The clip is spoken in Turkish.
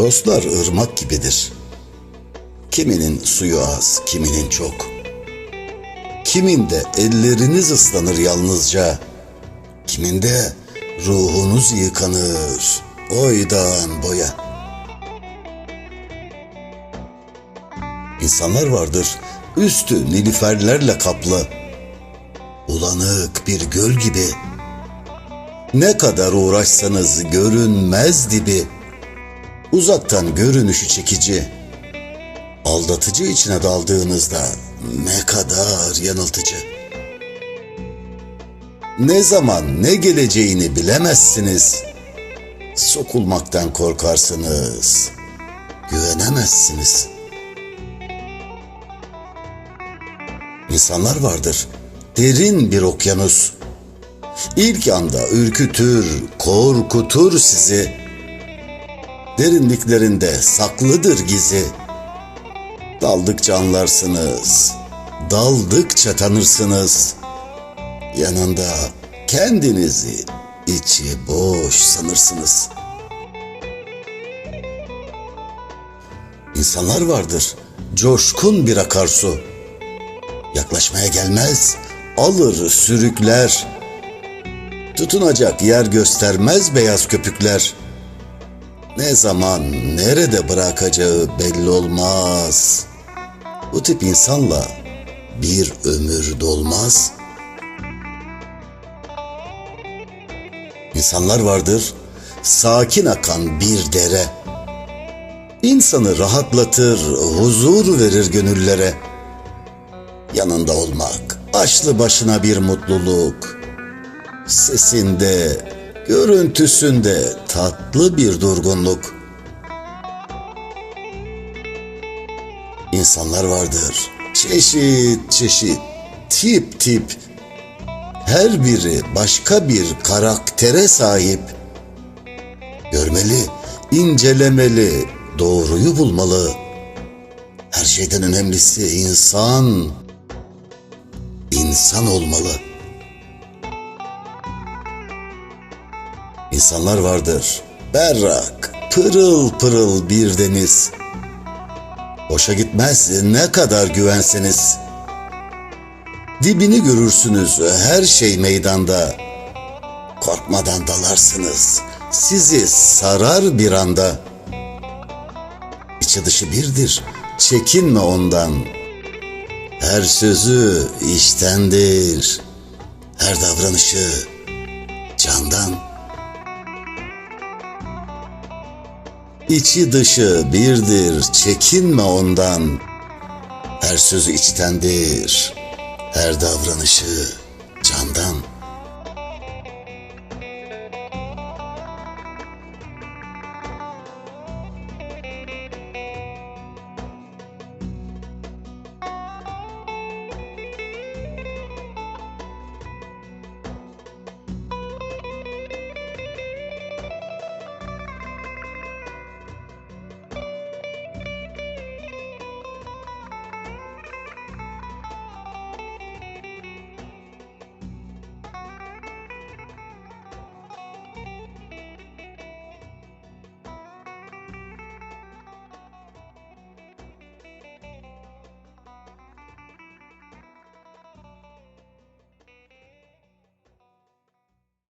Dostlar ırmak gibidir. Kiminin suyu az, kiminin çok. Kiminde elleriniz ıslanır yalnızca. Kiminde ruhunuz yıkanır oydan boya. İnsanlar vardır üstü nilüferlerle kaplı. Ulanık bir göl gibi. Ne kadar uğraşsanız görünmez dibi. Uzaktan görünüşü çekici. Aldatıcı içine daldığınızda ne kadar yanıltıcı. Ne zaman ne geleceğini bilemezsiniz. Sokulmaktan korkarsınız. Güvenemezsiniz. İnsanlar vardır. Derin bir okyanus. İlk anda ürkütür, korkutur sizi. Derinliklerinde saklıdır gizi. Daldıkça anlarsınız, daldıkça tanırsınız. Yanında kendinizi içi boş sanırsınız. İnsanlar vardır, coşkun bir akarsu. Yaklaşmaya gelmez, alır sürükler. Tutunacak yer göstermez beyaz köpükler. Ne zaman, nerede bırakacağı belli olmaz. Bu tip insanla bir ömür dolmaz. İnsanlar vardır, sakin akan bir dere. İnsanı rahatlatır, huzur verir gönüllere. Yanında olmak, başlı başına bir mutluluk. Sesinde, görüntüsünde tatlı bir durgunluk. İnsanlar vardır, çeşit çeşit, tip tip. Her biri başka bir karaktere sahip. Görmeli, incelemeli, doğruyu bulmalı. Her şeyden önemlisi insan. İnsan olmalı. İnsanlar vardır. Berrak, pırıl pırıl bir deniz. Boşa gitmez ne kadar güvenseniz. Dibini görürsünüz her şey meydanda. Korkmadan dalarsınız. Sizi sarar bir anda. İçi dışı birdir. Çekinme ondan. Her sözü iştendir. Her davranışı candan. İçi dışı birdir, çekinme ondan. Her sözü içtendir, her davranışı candan.